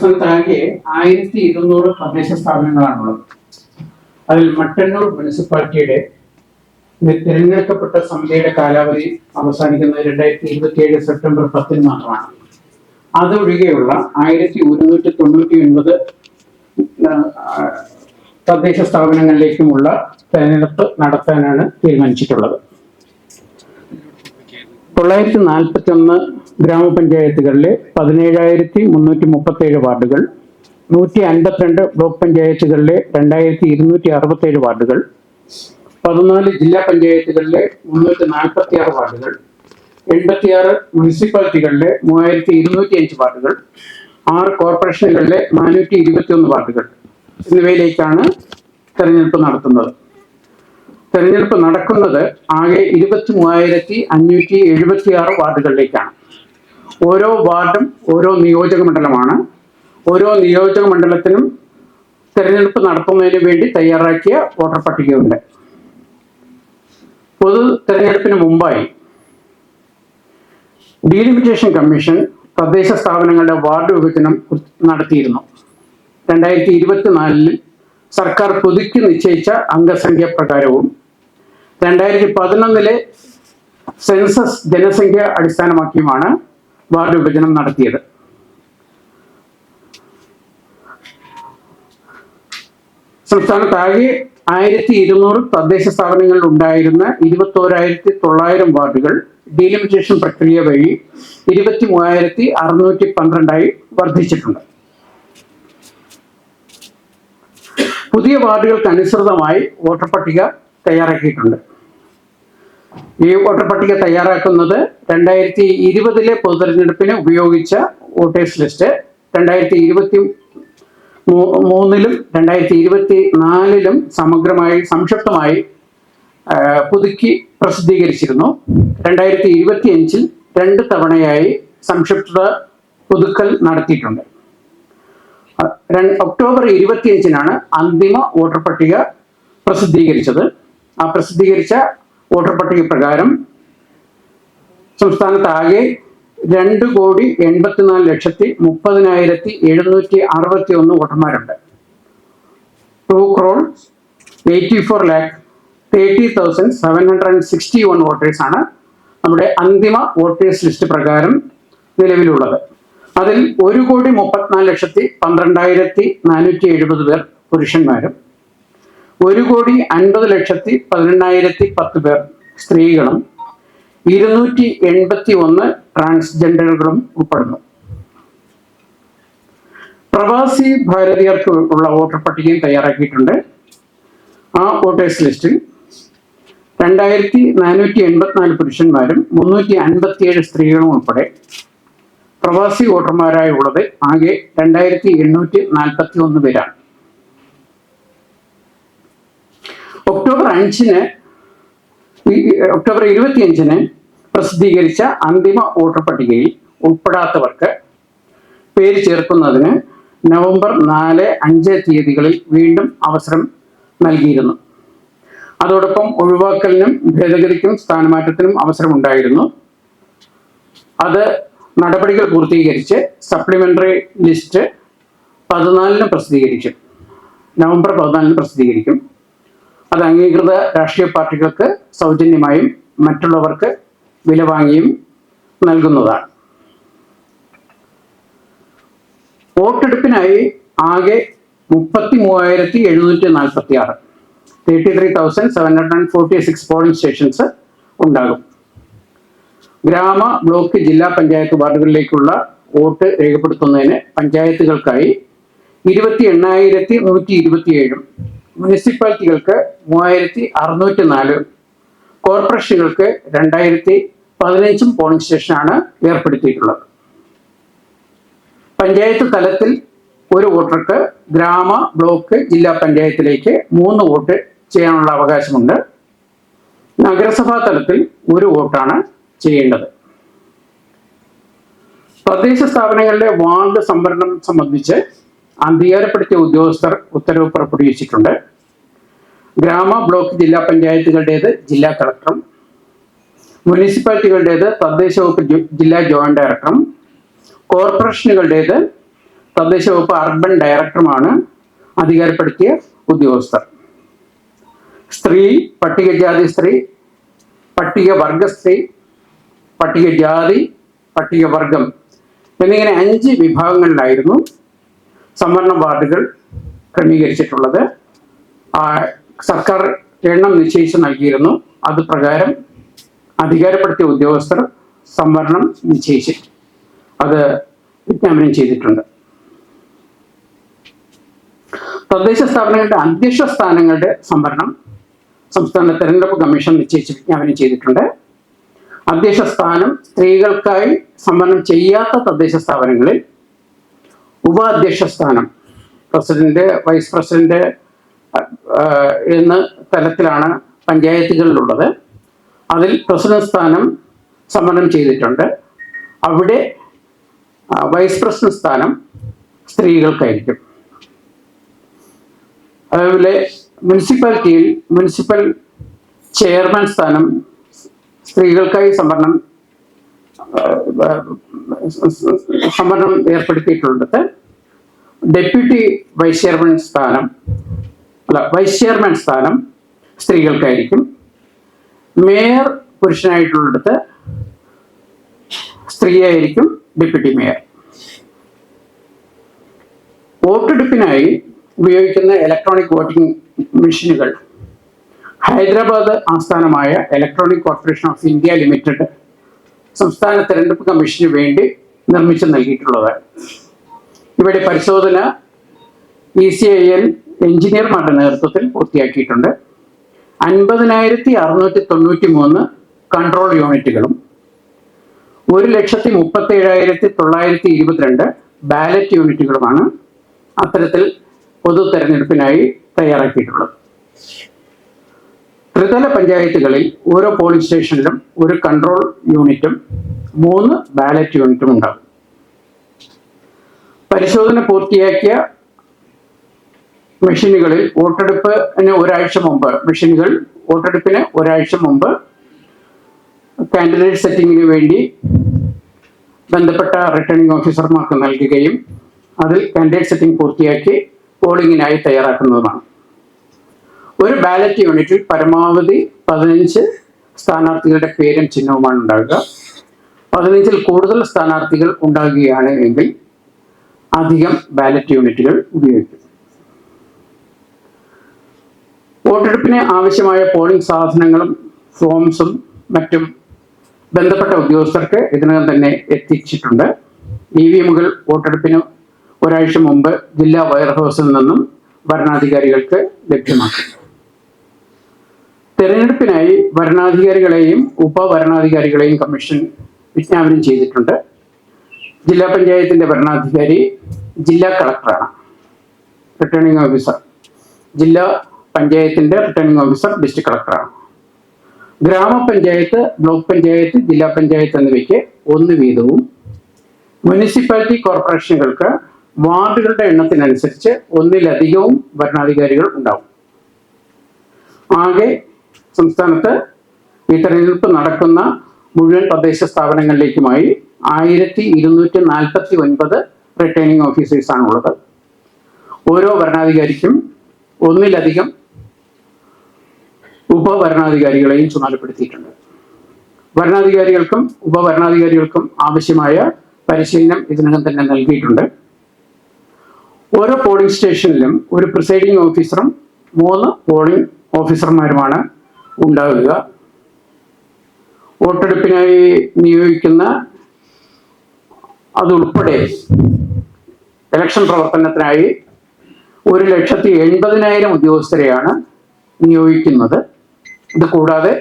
സംസ്ഥാനത്താകെ ആയിരത്തി ഇരുന്നൂറ് തദ്ദേശ സ്ഥാപനങ്ങളാണുള്ളത്. അതിൽ മട്ടന്നൂർ മുനിസിപ്പാലിറ്റിയുടെ തിരഞ്ഞെടുക്കപ്പെട്ട സമിതിയുടെ കാലാവധി അവസാനിക്കുന്നത് രണ്ടായിരത്തി ഇരുപത്തി ഏഴ് സെപ്റ്റംബർ പത്തിന് മാത്രമാണ്. അതൊഴികെയുള്ള ആയിരത്തി ഒരുന്നൂറ്റി തൊണ്ണൂറ്റി ഒൻപത് തദ്ദേശ സ്ഥാപനങ്ങളിലേക്കുമുള്ള തെരഞ്ഞെടുപ്പ് നടത്താനാണ് തീരുമാനിച്ചിട്ടുള്ളത്. തൊള്ളായിരത്തി നാൽപ്പത്തി ഒന്ന് ഗ്രാമപഞ്ചായത്തുകളിലെ പതിനേഴായിരത്തി മുന്നൂറ്റി മുപ്പത്തി ഏഴ് വാർഡുകൾ നൂറ്റി അൻപത്തിരണ്ട് ബ്ലോക്ക് പഞ്ചായത്തുകളിലെ രണ്ടായിരത്തി ഇരുന്നൂറ്റി അറുപത്തി ഏഴ് വാർഡുകൾ പതിനാല് ജില്ലാ പഞ്ചായത്തുകളിലെ മുന്നൂറ്റി നാൽപ്പത്തി ആറ് വാർഡുകൾ എൺപത്തിയാറ് മുനിസിപ്പാലിറ്റികളിലെ മൂവായിരത്തി ഇരുന്നൂറ്റി അഞ്ച് വാർഡുകൾ ആറ് കോർപ്പറേഷനുകളിലെ നാനൂറ്റി ഇരുപത്തി ഒന്ന് വാർഡുകൾ എന്നിവയിലേക്കാണ് തെരഞ്ഞെടുപ്പ് നടത്തുന്നത്. തെരഞ്ഞെടുപ്പ് നടക്കുന്നത് ആകെ ഇരുപത്തി മൂവായിരത്തി അഞ്ഞൂറ്റി എഴുപത്തി ആറ് വാർഡുകളിലേക്കാണ്. ഓരോ വാർഡും ഓരോ നിയോജക മണ്ഡലമാണ്. ഓരോ നിയോജക മണ്ഡലത്തിനും തെരഞ്ഞെടുപ്പ് നടത്തുന്നതിന് വേണ്ടി തയ്യാറാക്കിയ വോട്ടർ പട്ടികയുണ്ട്. പൊതു തെരഞ്ഞെടുപ്പിന് മുമ്പായി ഡീലിമിറ്റേഷൻ കമ്മീഷൻ തദ്ദേശ സ്ഥാപനങ്ങളുടെ വാർഡ് വിഭജനം നടത്തിയിരുന്നു. രണ്ടായിരത്തി ഇരുപത്തിനാലിൽ സർക്കാർ പുതുക്കി നിശ്ചയിച്ച അംഗസംഖ്യ പ്രകാരവും രണ്ടായിരത്തി പതിനൊന്നിലെ സെൻസസ് ജനസംഖ്യ അടിസ്ഥാനമാക്കിയുമാണ് വാർഡ് വിഭജനം നടത്തിയത്. സംസ്ഥാനത്താകെ ആയിരത്തി ഇരുന്നൂറ് തദ്ദേശ സ്ഥാപനങ്ങളിൽ ഉണ്ടായിരുന്ന ഇരുപത്തോരായിരത്തി തൊള്ളായിരം വാർഡുകൾ ഡീലിമിറ്റേഷൻ പ്രക്രിയ വഴി ഇരുപത്തി മൂവായിരത്തി അറുന്നൂറ്റി പന്ത്രണ്ടായി വർദ്ധിച്ചിട്ടുണ്ട്. പുതിയ വാർഡുകൾക്ക് അനുസൃതമായി വോട്ടർ പട്ടിക തയ്യാറാക്കിയിട്ടുണ്ട്. ഈ വോട്ടർ പട്ടിക തയ്യാറാക്കുന്നത് രണ്ടായിരത്തി ഇരുപതിലെ പൊതുതെരഞ്ഞെടുപ്പിന് ഉപയോഗിച്ച വോട്ടേഴ്സ് ലിസ്റ്റ് രണ്ടായിരത്തി ഇരുപത്തി മൂന്നിലും രണ്ടായിരത്തി ഇരുപത്തി നാലിലും സമഗ്രമായി സംക്ഷിപ്തമായി പുതുക്കി പ്രസിദ്ധീകരിച്ചിരുന്നു. രണ്ടായിരത്തി ഇരുപത്തി അഞ്ചിൽ രണ്ട് തവണയായി സംക്ഷിപ്ത പുതുക്കൽ നടത്തിയിട്ടുണ്ട്. ഒക്ടോബർ ഇരുപത്തിയഞ്ചിനാണ് അന്തിമ വോട്ടർ പട്ടിക പ്രസിദ്ധീകരിച്ചത്. ആ പ്രസിദ്ധീകരിച്ച വോട്ടർ പട്ടിക പ്രകാരം സംസ്ഥാനത്താകെ രണ്ട് കോടി എൺപത്തിനാല് ലക്ഷത്തി മുപ്പതിനായിരത്തി എഴുന്നൂറ്റി അറുപത്തി ഒന്ന് വോട്ടർമാരുണ്ട്. Two crore eighty four lakh thirty thousand seven hundred and sixty one voters ആണ് നമ്മുടെ അന്തിമ വോട്ടേഴ്സ് ലിസ്റ്റ് പ്രകാരം നിലവിലുള്ളത്. അതിൽ ഒരു കോടി മുപ്പത്തിനാല് ലക്ഷത്തി പന്ത്രണ്ടായിരത്തി നാനൂറ്റി എഴുപത് പേർ പുരുഷന്മാരും ഒരു കോടി അൻപത് ലക്ഷത്തി പതിനെണ്ണായിരത്തി പത്ത് പേർ സ്ത്രീകളും ഇരുന്നൂറ്റി എൺപത്തി ഒന്ന് ട്രാൻസ്ജെൻഡറുകളും ഉൾപ്പെടുന്നു. പ്രവാസി ഭാരതീയർക്ക് ഉള്ള വോട്ടർ പട്ടികയും തയ്യാറാക്കിയിട്ടുണ്ട്. ആ വോട്ടേഴ്സ് ലിസ്റ്റിൽ രണ്ടായിരത്തി നാനൂറ്റി എൺപത്തിനാല് പുരുഷന്മാരും മുന്നൂറ്റി അൻപത്തിയേഴ് സ്ത്രീകളും ഉൾപ്പെടെ പ്രവാസി വോട്ടർമാരായുള്ളത് ആകെ രണ്ടായിരത്തി എണ്ണൂറ്റി നാൽപ്പത്തി ഒന്ന് പേരാണ്. ഒക്ടോബർ അഞ്ചിന് ഒക്ടോബർ ഇരുപത്തി ഒക്ടോബർ ഇരുപത്തിയഞ്ചിന് പ്രസിദ്ധീകരിച്ച അന്തിമ വോട്ടർ പട്ടികയിൽ ഉൾപ്പെടാത്തവർക്ക് പേര് ചേർക്കുന്നതിന് നവംബർ നാല് അഞ്ച് തീയതികളിൽ വീണ്ടും അവസരം നൽകിയിരുന്നു. അതോടൊപ്പം ഒഴിവാക്കലിനും ഭേദഗതിക്കും സ്ഥാനമാറ്റത്തിനും അവസരമുണ്ടായിരുന്നു. അത് നടപടികൾ പൂർത്തീകരിച്ച് സപ്ലിമെന്ററി ലിസ്റ്റ് പതിനാലിന് പ്രസിദ്ധീകരിക്കും. നവംബർ പതിനാലിന് പ്രസിദ്ധീകരിക്കും. അത് അംഗീകൃത രാഷ്ട്രീയ പാർട്ടികൾക്ക് സൗജന്യമായും മറ്റുള്ളവർക്ക് വില വാങ്ങിയും നൽകുന്നതാണ്. വോട്ടെടുപ്പിനായി ആകെ മുപ്പത്തി മൂവായിരത്തി എഴുന്നൂറ്റി നാൽപ്പത്തി ആറ് thirty three thousand seven hundred and forty six polling stations ഉണ്ടാകും. ഗ്രാമ ബ്ലോക്ക് ജില്ലാ പഞ്ചായത്ത് വാർഡുകളിലേക്കുള്ള വോട്ട് രേഖപ്പെടുത്തുന്നതിന് പഞ്ചായത്തുകൾക്കായി ഇരുപത്തി എണ്ണായിരത്തി നൂറ്റി ഇരുപത്തിയേഴും മുനിസിപ്പാലിറ്റികൾക്ക് മൂവായിരത്തി അറുന്നൂറ്റി നാല് കോർപ്പറേഷനുകൾക്ക് രണ്ടായിരത്തി പതിനഞ്ചും പോളിംഗ് സ്റ്റേഷനാണ് ഏർപ്പെടുത്തിയിട്ടുള്ളത്. പഞ്ചായത്ത് തലത്തിൽ ഒരു വോട്ടർക്ക് ഗ്രാമ ബ്ലോക്ക് ജില്ലാ പഞ്ചായത്തിലേക്ക് മൂന്ന് വോട്ട് ചെയ്യാനുള്ള അവകാശമുണ്ട്. നഗരസഭാ തലത്തിൽ ഒരു വോട്ടാണ് ചെയ്യേണ്ടത്. തദ്ദേശ സ്ഥാപനങ്ങളുടെ വാർഡ് സംവരണം സംബന്ധിച്ച് അധികാരപ്പെടുത്തിയ ഉദ്യോഗസ്ഥർ ഉത്തരവ് പുറപ്പെടുവിച്ചിട്ടുണ്ട്. ഗ്രാമ ബ്ലോക്ക് ജില്ലാ പഞ്ചായത്തുകളുടേത് ജില്ലാ കളക്ടറും. മുനിസിപ്പാലിറ്റികളുടേത് തദ്ദേശ വകുപ്പ് ജില്ലാ ജോയിന്റ് ഡയറക്ടറും. കോർപ്പറേഷനുകളുടേത് തദ്ദേശ വകുപ്പ് അർബൻ ഡയറക്ടറുമാണ് അധികാരപ്പെടുത്തിയ ഉദ്യോഗസ്ഥർ. സ്ത്രീ പട്ടികജാതി സ്ത്രീ പട്ടികവർഗ സ്ത്രീ പട്ടികജാതി പട്ടികവർഗം എന്നിങ്ങനെ അഞ്ച് വിഭാഗങ്ങളിലായിരുന്നു സംവരണ വാർഡുകൾ ക്രമീകരിച്ചിട്ടുള്ളത്. സർക്കാർ എണ്ണം നിശ്ചയിച്ച് നൽകിയിരുന്നു. അത് പ്രകാരം അധികാരപ്പെടുത്തിയ ഉദ്യോഗസ്ഥർ സംവരണം നിശ്ചയിച്ചിട്ടു അത് വിജ്ഞാപനം ചെയ്തിട്ടുണ്ട്. തദ്ദേശ സ്ഥാപനങ്ങളുടെ അധ്യക്ഷ സ്ഥാനങ്ങളുടെ സംവരണം സംസ്ഥാന തെരഞ്ഞെടുപ്പ് കമ്മീഷൻ നിശ്ചയിച്ച് വിജ്ഞാപനം ചെയ്തിട്ടുണ്ട്. അധ്യക്ഷ സ്ഥാനം സ്ത്രീകൾക്കായി സംവരണം ചെയ്യാത്ത തദ്ദേശ സ്ഥാപനങ്ങളിൽ ഉപാധ്യക്ഷ സ്ഥാനം പ്രസിഡന്റ് വൈസ് പ്രസിഡന്റ് എന്ന തലത്തിലാണ് പഞ്ചായത്തുകളിലുള്ളത്. അതിൽ പ്രസിഡന്റ് സ്ഥാനം സമരം ചെയ്തിട്ടുണ്ട്. അവിടെ വൈസ് പ്രസിഡന്റ് സ്ഥാനം സ്ത്രീകൾക്കായിരിക്കും. അതേപോലെ മുനിസിപ്പാലിറ്റിയിൽ മുനിസിപ്പൽ ചെയർമാൻ സ്ഥാനം സ്ത്രീകൾക്കായി സംവരണം സംവരണം ഏർപ്പെടുത്തിയിട്ടുള്ളത് ഡെപ്യൂട്ടി വൈസ് ചെയർമാൻ സ്ഥാനം അല്ല വൈസ് ചെയർമാൻ സ്ഥാനം സ്ത്രീകൾക്കായിരിക്കും. മേയർ പുരുഷനായിട്ടുള്ളിടത്ത് സ്ത്രീയായിരിക്കും ഡെപ്യൂട്ടി മേയർ. വോട്ടെടുപ്പിനായി ഉപയോഗിക്കുന്ന ഇലക്ട്രോണിക് വോട്ടിംഗ് മെഷീനുകൾ ഹൈദരാബാദ് ആസ്ഥാനമായ electronic corporation of India limited സംസ്ഥാന തെരഞ്ഞെടുപ്പ് കമ്മീഷന് വേണ്ടി നിർമ്മിച്ചു നൽകിയിട്ടുള്ളതാണ്. ഇവിടെ പരിശോധന ഇ സി ഐ എൽ എഞ്ചിനീയർമാരുടെ നേതൃത്വത്തിൽ പൂർത്തിയാക്കിയിട്ടുണ്ട്. അൻപതിനായിരത്തി അറുന്നൂറ്റി തൊണ്ണൂറ്റി മൂന്ന് കൺട്രോൾ യൂണിറ്റുകളും ഒരു ലക്ഷത്തി മുപ്പത്തി ഏഴായിരത്തി തൊള്ളായിരത്തി ഇരുപത്തിരണ്ട് ബാലറ്റ് യൂണിറ്റുകളുമാണ് അത്തരത്തിൽ പൊതു തെരഞ്ഞെടുപ്പിനായി തയ്യാറാക്കിയിട്ടുള്ളത്. ത്രിതല പഞ്ചായത്തുകളിൽ ഓരോ പോളിംഗ് സ്റ്റേഷനിലും ഒരു കൺട്രോൾ യൂണിറ്റും മൂന്ന് ബാലറ്റ് യൂണിറ്റും ഉണ്ടാകും. പരിശോധന പൂർത്തിയാക്കിയ മെഷീനുകളിൽ വോട്ടെടുപ്പിന് ഒരാഴ്ച മുമ്പ് മെഷീനുകൾ വോട്ടെടുപ്പിന് ഒരാഴ്ച മുമ്പ് കാൻഡിഡേറ്റ് സെറ്റിംഗിന് വേണ്ടി ബന്ധപ്പെട്ട റിട്ടേണിംഗ് ഓഫീസർമാർക്ക് നൽകുകയും അതിൽ കാൻഡിഡേറ്റ് സെറ്റിംഗ് പൂർത്തിയാക്കി പോളിങ്ങിനായി തയ്യാറാക്കുന്നതുമാണ്. ഒരു ബാലറ്റ് യൂണിറ്റിൽ പരമാവധി പതിനഞ്ച് സ്ഥാനാർത്ഥികളുടെ പേരും ചിഹ്നവുമാണ് ഉണ്ടാകുക പതിനഞ്ചിൽ കൂടുതൽ സ്ഥാനാർത്ഥികൾ ഉണ്ടാകുകയാണ് എങ്കിൽ അധികം ബാലറ്റ് യൂണിറ്റുകൾ ഉപയോഗിക്കും. വോട്ടെടുപ്പിന് ആവശ്യമായ പോളിംഗ് സാധനങ്ങളും ഫോംസും മറ്റും ബന്ധപ്പെട്ട ഉദ്യോഗസ്ഥർക്ക് ഇതിനകം തന്നെ എത്തിച്ചിട്ടുണ്ട്. ഇ വി എമ്മുകൾ വോട്ടെടുപ്പിന് ഒരാഴ്ച മുമ്പ് ജില്ലാ വയർഹൗസിൽ നിന്നും ഭരണാധികാരികൾക്ക് ലഭ്യമാക്കി. തെരഞ്ഞെടുപ്പിനായി ഭരണാധികാരികളെയും ഉപഭരണാധികാരികളെയും കമ്മീഷൻ വിജ്ഞാപനം ചെയ്തിട്ടുണ്ട്. ജില്ലാ പഞ്ചായത്തിന്റെ ഭരണാധികാരി ജില്ലാ കളക്ടറാണ്. റിട്ടേണിംഗ് ഓഫീസർ ജില്ലാ പഞ്ചായത്തിന്റെ റിട്ടേണിംഗ് ഓഫീസർ ഡിസ്ട്രിക്ട് കളക്ടറാണ് ഗ്രാമപഞ്ചായത്ത് ബ്ലോക്ക് പഞ്ചായത്ത് ജില്ലാ പഞ്ചായത്ത് എന്നിവയ്ക്ക് ഒന്ന് വീതവും മുനിസിപ്പാലിറ്റി കോർപ്പറേഷനുകൾക്ക് വാർഡുകളുടെ എണ്ണത്തിനനുസരിച്ച് ഒന്നിലധികവും ഭരണാധികാരികൾ ഉണ്ടാവും. ആകെ സംസ്ഥാനത്ത് ഈ തെരഞ്ഞെടുപ്പ് നടക്കുന്ന മുഴുവൻ തദ്ദേശ സ്ഥാപനങ്ങളിലേക്കുമായി ആയിരത്തി ഇരുന്നൂറ്റി നാൽപ്പത്തി ഒൻപത് റിട്ടേണിംഗ് ഓഫീസേഴ്സാണുള്ളത് ഓരോ ഭരണാധികാരിക്കും ഒന്നിലധികം ഉപഭരണാധികാരികളെയും ചുമതലപ്പെടുത്തിയിട്ടുണ്ട്. ഭരണാധികാരികൾക്കും ഉപഭരണാധികാരികൾക്കും ആവശ്യമായ പരിശീലനം ഇതിനകം തന്നെ നൽകിയിട്ടുണ്ട്. ഓരോ പോളിംഗ് സ്റ്റേഷനിലും ഒരു പ്രിസൈഡിംഗ് ഓഫീസറും മൂന്ന് പോളിംഗ് ഓഫീസർമാരുമാണ് ഉണ്ടാകുക. വോട്ടെടുപ്പിനായി നിയോഗിക്കുന്ന അതുൾപ്പെടെ ഇലക്ഷൻ പ്രവർത്തനത്തിനായി ഒരു ലക്ഷത്തി എൺപതിനായിരം ഉദ്യോഗസ്ഥരെയാണ് നിയോഗിക്കുന്നത്. ഇത് കൂടാതെ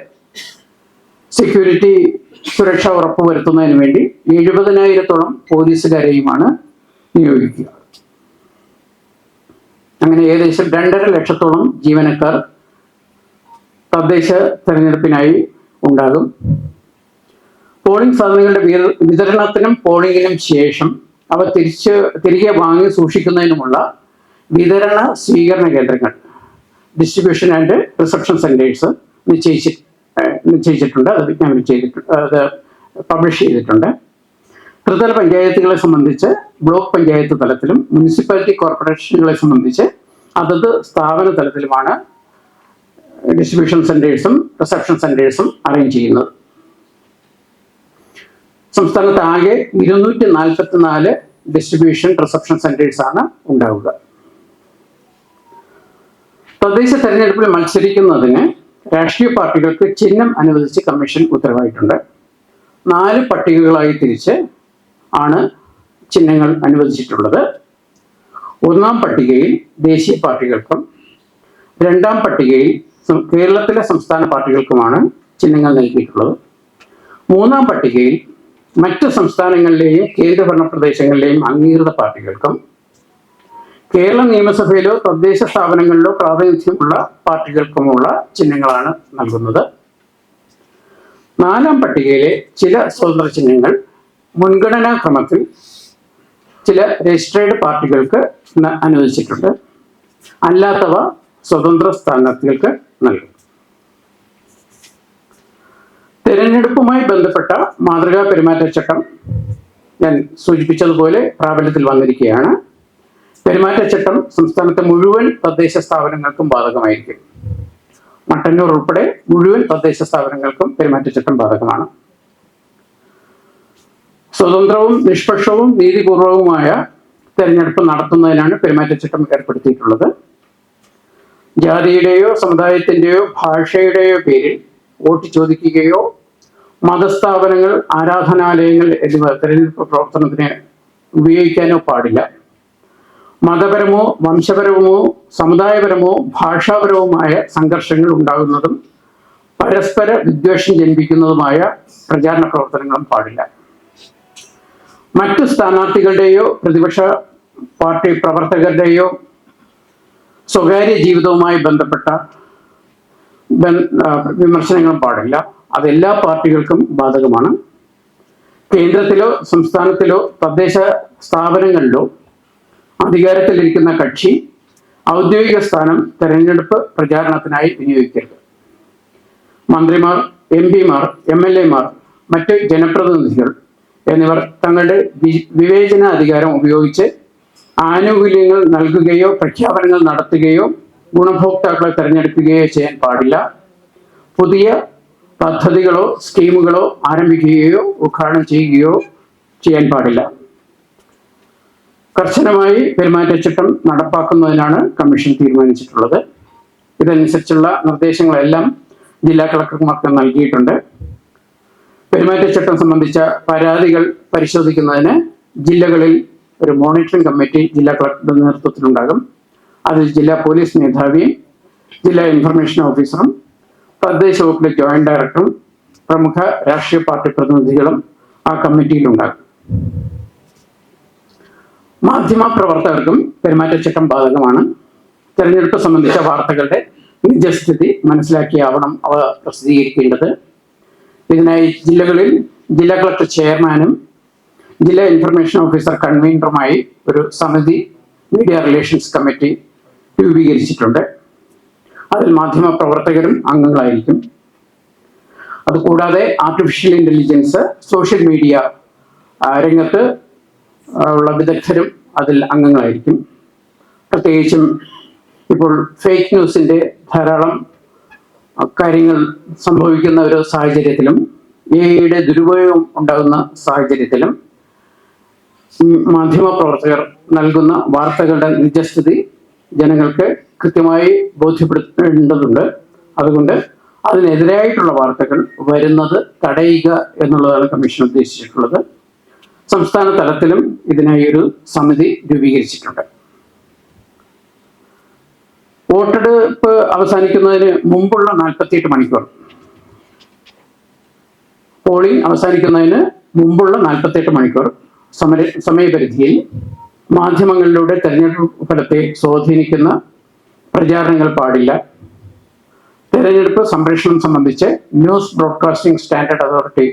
സെക്യൂരിറ്റി സുരക്ഷ ഉറപ്പുവരുത്തുന്നതിന് വേണ്ടി എഴുപതിനായിരത്തോളം പോലീസുകാരെയുമാണ് നിയോഗിക്കുക. അങ്ങനെ ഏകദേശം രണ്ടര ലക്ഷത്തോളം ജീവനക്കാർ തദ്ദേശ തെരഞ്ഞെടുപ്പിനായി ഉണ്ടാകും. പോളിംഗ് സാധനങ്ങളുടെ വിത- വിതരണത്തിനും പോളിംഗിനും ശേഷം അവ തിരിച്ച് തിരികെ വാങ്ങി സൂക്ഷിക്കുന്നതിനുമുള്ള വിതരണ സ്വീകരണ കേന്ദ്രങ്ങൾ ഡിസ്ട്രിബ്യൂഷൻ ആൻഡ് റിസപ്ഷൻ സെന്റേഴ്സ് നിശ്ചയിച്ചി നിശ്ചയിച്ചിട്ടുണ്ട്. അത് വിജ്ഞാപനം ചെയ്തിട്ടുണ്ട് അത് പബ്ലിഷ് ചെയ്തിട്ടുണ്ട്. ത്രിതല പഞ്ചായത്തുകളെ സംബന്ധിച്ച് ബ്ലോക്ക് പഞ്ചായത്ത് തലത്തിലും മുനിസിപ്പാലിറ്റി കോർപ്പറേഷനുകളെ സംബന്ധിച്ച് അതത് സ്ഥാപന തലത്തിലുമാണ് ഡിസ്ട്രിബ്യൂഷൻ സെന്റേഴ്സും റിസപ്ഷൻ സെന്റേഴ്സും അറേഞ്ച് ചെയ്യുന്നത്. സംസ്ഥാനത്ത് ആകെ ഇരുന്നൂറ്റി നാൽപ്പത്തി നാല് ഡിസ്ട്രിബ്യൂഷൻ റിസപ്ഷൻ സെന്റേഴ്സ് ആണ് ഉണ്ടാവുക. തദ്ദേശ തെരഞ്ഞെടുപ്പിൽ മത്സരിക്കുന്നതിന് രാഷ്ട്രീയ പാർട്ടികൾക്ക് ചിഹ്നം അനുവദിച്ച് കമ്മീഷൻ ഉത്തരവായിട്ടുണ്ട്. നാല് പട്ടികകളായി തിരിച്ച് ആണ് ചിഹ്നങ്ങൾ അനുവദിച്ചിട്ടുള്ളത്. ഒന്നാം പട്ടികയിൽ ദേശീയ പാർട്ടികൾക്കും രണ്ടാം പട്ടികയിൽ കേരളത്തിലെ സംസ്ഥാന പാർട്ടികൾക്കുമാണ് ചിഹ്നങ്ങൾ നൽകിയിട്ടുള്ളത്. മൂന്നാം പട്ടികയിൽ മറ്റ് സംസ്ഥാനങ്ങളിലെയും കേന്ദ്രഭരണ പ്രദേശങ്ങളിലെയും അംഗീകൃത പാർട്ടികൾക്കും കേരള നിയമസഭയിലോ തദ്ദേശ സ്ഥാപനങ്ങളിലോ പ്രാതിനിധ്യമുള്ള പാർട്ടികൾക്കുമുള്ള ചിഹ്നങ്ങളാണ് നൽകുന്നത്. നാലാം പട്ടികയിലെ ചില സ്വതന്ത്ര ചിഹ്നങ്ങൾ മുൻഗണനാ ക്രമത്തിൽ ചില രജിസ്ട്രേഡ് പാർട്ടികൾക്ക് അനുവദിച്ചിട്ടുണ്ട്. അല്ലാത്തവ സ്വതന്ത്ര സ്ഥാനാർത്ഥികൾക്ക് നൽകും. തെരഞ്ഞെടുപ്പുമായി ബന്ധപ്പെട്ട മാതൃകാ പെരുമാറ്റച്ചട്ടം ഞാൻ സൂചിപ്പിച്ചതുപോലെ പ്രാബല്യത്തിൽ വന്നിരിക്കുകയാണ്. പെരുമാറ്റച്ചട്ടം സംസ്ഥാനത്തെ മുഴുവൻ തദ്ദേശ സ്ഥാപനങ്ങൾക്കും ബാധകമായിരിക്കും. മട്ടന്നൂർ ഉൾപ്പെടെ മുഴുവൻ തദ്ദേശ സ്ഥാപനങ്ങൾക്കും പെരുമാറ്റച്ചട്ടം ബാധകമാണ്. സ്വതന്ത്രവും നിഷ്പക്ഷവും നീതിപൂർവവുമായ തെരഞ്ഞെടുപ്പ് നടത്തുന്നതിനാണ് പെരുമാറ്റച്ചട്ടം ഏർപ്പെടുത്തിയിട്ടുള്ളത്. ജാതിയുടെയോ സമുദായത്തിന്റെയോ ഭാഷയുടെയോ പേരിൽ വോട്ട് ചോദിക്കുകയോ മതസ്ഥാപനങ്ങൾ ആരാധനാലയങ്ങൾ എന്നിവ തെരഞ്ഞെടുപ്പ് പ്രവർത്തനത്തിന് ഉപയോഗിക്കാനോ പാടില്ല. മതപരമോ വംശപരമോ സമുദായപരമോ ഭാഷാപരവുമായ സംഘർഷങ്ങൾ ഉണ്ടാകുന്നതും പരസ്പര വിദ്വേഷം ജനിപ്പിക്കുന്നതുമായ പ്രചാരണ പ്രവർത്തനങ്ങളും പാടില്ല. മറ്റു സ്ഥാനാർത്ഥികളുടെയോ പ്രതിപക്ഷ പാർട്ടി പ്രവർത്തകരുടെയോ സ്വകാര്യ ജീവിതവുമായി ബന്ധപ്പെട്ട വിമർശനങ്ങളും പാടില്ല. അതെല്ലാ പാർട്ടികൾക്കും ബാധകമാണ്. കേന്ദ്രത്തിലോ സംസ്ഥാനത്തിലോ തദ്ദേശ സ്ഥാപനങ്ങളിലോ അധികാരത്തിലിരിക്കുന്ന കക്ഷി ഔദ്യോഗിക സ്ഥാനം തെരഞ്ഞെടുപ്പ് പ്രചാരണത്തിനായി വിനിയോഗിക്കരുത്. മന്ത്രിമാർ എം പിമാർ എം എൽ എമാർ മറ്റ് ജനപ്രതിനിധികൾ എന്നിവർ തങ്ങളുടെ വിവേചന അധികാരം ഉപയോഗിച്ച് ആനുകൂല്യങ്ങൾ നൽകുകയോ പ്രഖ്യാപനങ്ങൾ നടത്തുകയോ ഗുണഭോക്താക്കളെ തെരഞ്ഞെടുക്കുകയോ ചെയ്യാൻ പാടില്ല. പുതിയ പദ്ധതികളോ സ്കീമുകളോ ആരംഭിക്കുകയോ ഉദ്ഘാടനം ചെയ്യുകയോ ചെയ്യാൻ പാടില്ല. കർശനമായി പെരുമാറ്റച്ചട്ടം നടപ്പാക്കുന്നതിനാണ് കമ്മീഷൻ തീരുമാനിച്ചിട്ടുള്ളത്. ഇതനുസരിച്ചുള്ള നിർദ്ദേശങ്ങളെല്ലാം ജില്ലാ കളക്ടർമാർക്ക് നൽകിയിട്ടുണ്ട്. പെരുമാറ്റച്ചട്ടം സംബന്ധിച്ച പരാതികൾ പരിശോധിക്കുന്നതിന് ജില്ലകളിൽ ഒരു മോണിറ്ററിംഗ് കമ്മിറ്റി ജില്ലാ കളക്ടറുടെ നേതൃത്വത്തിലുണ്ടാകും. അതിൽ ജില്ലാ പോലീസ് മേധാവിയും ജില്ലാ ഇൻഫർമേഷൻ ഓഫീസറും തദ്ദേശ വകുപ്പിലെ ജോയിന്റ് ഡയറക്ടറും പ്രമുഖ രാഷ്ട്രീയ പാർട്ടി പ്രതിനിധികളും ആ കമ്മിറ്റിയിലുണ്ടാകും. മാധ്യമ പ്രവർത്തകർക്കും പെരുമാറ്റച്ചട്ടം ബാധകമാണ്. തെരഞ്ഞെടുപ്പ് സംബന്ധിച്ച വാർത്തകളുടെ നിജസ്ഥിതി മനസ്സിലാക്കിയാവണം അവ പ്രസിദ്ധീകരിക്കേണ്ടത്. ഇതിനായി ജില്ലകളിൽ ജില്ലാ കളക്ടർ ചെയർമാനും ജില്ലാ ഇൻഫർമേഷൻ ഓഫീസർ കൺവീനറുമായി ഒരു സമിതി മീഡിയ റിലേഷൻസ് കമ്മിറ്റി രൂപീകരിച്ചിട്ടുണ്ട്. അതിൽ മാധ്യമ പ്രവർത്തകരും അംഗങ്ങളായിരിക്കും. അതുകൂടാതെ ആർട്ടിഫിഷ്യൽ ഇന്റലിജൻസ് സോഷ്യൽ മീഡിയ രംഗത്ത് ഉള്ള വിദഗ്ധരും അതിൽ അംഗങ്ങളായിരിക്കും. പ്രത്യേകിച്ചും ഇപ്പോൾ ഫേക്ക് ന്യൂസിന്റെ ധാരാളം കാര്യങ്ങൾ സംഭവിക്കുന്ന ഒരു സാഹചര്യത്തിലും എയുടെ ദുരുപയോഗം ഉണ്ടാകുന്ന സാഹചര്യത്തിലും മാധ്യമപ്രവർത്തകർ നൽകുന്ന വാർത്തകളുടെ നിജസ്ഥിതി ജനങ്ങൾക്ക് കൃത്യമായി ബോധ്യപ്പെടുത്തേണ്ടതുണ്ട്. അതുകൊണ്ട് അതിനെതിരായിട്ടുള്ള വാർത്തകൾ വരുന്നത് തടയുക എന്നുള്ളതാണ് കമ്മീഷൻ ഉദ്ദേശിച്ചിട്ടുള്ളത്. സംസ്ഥാന തലത്തിലും ഇതിനായി ഒരു സമിതി രൂപീകരിച്ചിട്ടുണ്ട്. വോട്ടെടുപ്പ് അവസാനിക്കുന്നതിന് മുമ്പുള്ള നാൽപ്പത്തിയെട്ട് മണിക്കൂർ. പോളിംഗ് അവസാനിക്കുന്നതിന് മുമ്പുള്ള നാൽപ്പത്തെട്ട് മണിക്കൂർ സമര സമയപരിധിയിൽ മാധ്യമങ്ങളിലൂടെ തെരഞ്ഞെടുപ്പ് ഫലത്തെ സ്വാധീനിക്കുന്ന പ്രചാരണങ്ങൾ പാടില്ല. തെരഞ്ഞെടുപ്പ് സംപ്രേഷണം സംബന്ധിച്ച് ന്യൂസ് ബ്രോഡ്കാസ്റ്റിംഗ് സ്റ്റാൻഡേർഡ് അതോറിറ്റി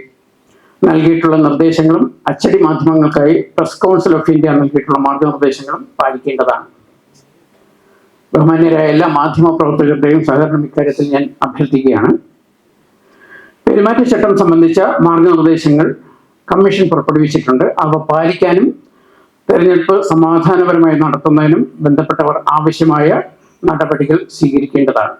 നൽകിയിട്ടുള്ള നിർദ്ദേശങ്ങളും അച്ചടി മാധ്യമങ്ങൾക്കായി പ്രസ് കൗൺസിൽ ഓഫ് ഇന്ത്യ നൽകിയിട്ടുള്ള മാർഗനിർദ്ദേശങ്ങളും പാലിക്കേണ്ടതാണ്. ബഹുമാന്യരായ എല്ലാ മാധ്യമ പ്രവർത്തകരുടെയും സഹകരണം ഇക്കാര്യത്തിൽ ഞാൻ അഭ്യർത്ഥിക്കുകയാണ്. പെരുമാറ്റച്ചട്ടം സംബന്ധിച്ച മാർഗനിർദ്ദേശങ്ങൾ കമ്മീഷൻ പുറപ്പെടുവിച്ചിട്ടുണ്ട്. അവ പാലിക്കാനും തെരഞ്ഞെടുപ്പ് സമാധാനപരമായി നടത്തുന്നതിനും ബന്ധപ്പെട്ടവർ ആവശ്യമായ നടപടികൾ സ്വീകരിക്കേണ്ടതാണ്.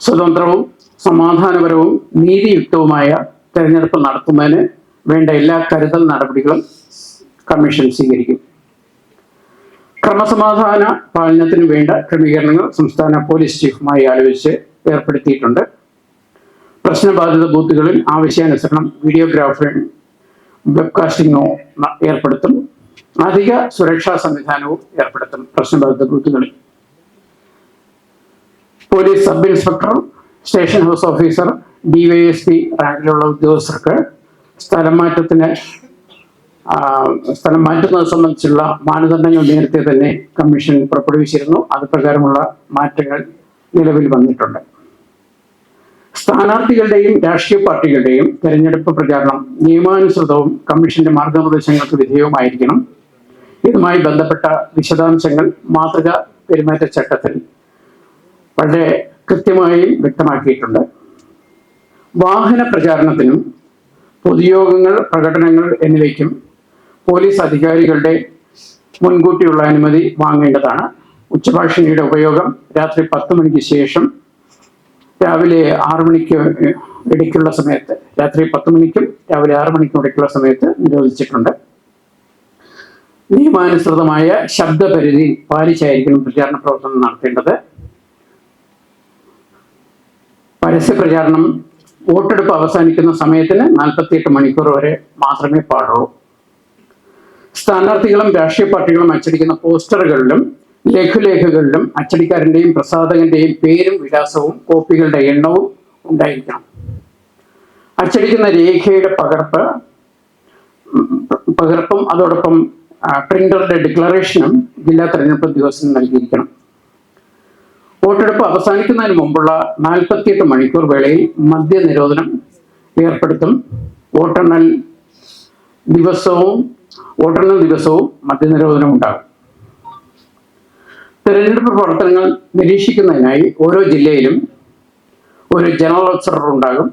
സ്വതന്ത്രവും സമാധാനപരവും നീതിയുക്തവുമായ തെരഞ്ഞെടുപ്പ് നടത്തുന്നതിന് വേണ്ട എല്ലാ കരുതൽ നടപടികളും കമ്മീഷൻ സ്വീകരിക്കും. ക്രമസമാധാന പാലനത്തിന് വേണ്ട ക്രമീകരണങ്ങൾ സംസ്ഥാന പോലീസ് ചീഫുമായി ആലോചിച്ച് ഏർപ്പെടുത്തിയിട്ടുണ്ട്. പ്രശ്നബാധിത ബൂത്തുകളിൽ ആവശ്യാനുസരണം വീഡിയോഗ്രാഫിംഗ് വെബ്കാസ്റ്റിംഗോ ഏർപ്പെടുത്തും. അധിക സുരക്ഷാ സംവിധാനവും ഏർപ്പെടുത്തും പ്രശ്നബാധിത ബൂത്തുകളിൽ. Police sub inspector station house officer D Y S P റാങ്കിലുള്ള ഉദ്യോഗസ്ഥർക്ക് സ്ഥലം മാറ്റത്തിന് സ്ഥലം മാറ്റുന്നത് സംബന്ധിച്ചുള്ള മാനദണ്ഡങ്ങൾ നേരത്തെ തന്നെ കമ്മീഷൻ പുറപ്പെടുവിച്ചിരുന്നു. അത് പ്രകാരമുള്ള മാറ്റങ്ങൾ നിലവിൽ വന്നിട്ടുണ്ട്. സ്ഥാനാർത്ഥികളുടെയും രാഷ്ട്രീയ പാർട്ടികളുടെയും തെരഞ്ഞെടുപ്പ് പ്രചാരണം നിയമാനുസൃതവും കമ്മീഷന്റെ മാർഗനിർദ്ദേശങ്ങൾക്ക് വിധേയവുമായിരിക്കണം. ഇതുമായി ബന്ധപ്പെട്ട വിശദാംശങ്ങൾ മാതൃക പെരുമാറ്റച്ചട്ടത്തിൽ വളരെ കൃത്യമായി വ്യക്തമാക്കിയിട്ടുണ്ട്. വാഹന പ്രചാരണത്തിനും പൊതുയോഗങ്ങൾ പ്രകടനങ്ങൾ എന്നിവയ്ക്കും പോലീസ് അധികാരികളുടെ മുൻകൂട്ടിയുള്ള അനുമതി വാങ്ങേണ്ടതാണ്. ഉച്ചഭാഷിണിയുടെ ഉപയോഗം രാത്രി പത്ത് മണിക്ക് ശേഷം രാവിലെ ആറു മണിക്ക് ഇടയ്ക്കുള്ള സമയത്ത് രാത്രി പത്ത് മണിക്കും രാവിലെ ആറു മണിക്കും ഇടയ്ക്കുള്ള സമയത്ത് നിരോധിച്ചിട്ടുണ്ട്. നിയമാനുസൃതമായ ശബ്ദപരിധി പാലിച്ചായിരിക്കണം പ്രചാരണ പ്രവർത്തനം നടത്തേണ്ടത്. പരസ്യ പ്രചാരണം വോട്ടെടുപ്പ് അവസാനിക്കുന്ന സമയത്തിന് നാൽപ്പത്തിയെട്ട് മണിക്കൂർ വരെ മാത്രമേ പാടുള്ളൂ. സ്ഥാനാർത്ഥികളും രാഷ്ട്രീയ പാർട്ടികളും അച്ചടിക്കുന്ന പോസ്റ്ററുകളിലും ലഘുലേഖകളിലും അച്ചടിക്കാരന്റെയും പ്രസാധകന്റെയും പേരും വിലാസവും കോപ്പികളുടെ എണ്ണവും ഉണ്ടായിരിക്കണം. അച്ചടിക്കുന്ന രേഖയുടെ പകർപ്പ് പകർപ്പും അതോടൊപ്പം പ്രിന്ററുടെ ഡിക്ലറേഷനും ജില്ലാ തെരഞ്ഞെടുപ്പ് ഉദ്യോഗസ്ഥന് നൽകിയിരിക്കണം. വോട്ടെടുപ്പ് അവസാനിക്കുന്നതിന് മുമ്പുള്ള നാൽപ്പത്തിയെട്ട് മണിക്കൂർ വേളയിൽ മദ്യനിരോധനം ഏർപ്പെടുത്തും. വോട്ടെണ്ണൽ ദിവസവും വോട്ടെണ്ണൽ ദിവസവും മദ്യനിരോധനം ഉണ്ടാകും. തെരഞ്ഞെടുപ്പ് പ്രവർത്തനങ്ങൾ നിരീക്ഷിക്കുന്നതിനായി ഓരോ ജില്ലയിലും ഒരു ജനറൽ ഓഫീസർ ഉണ്ടാകും.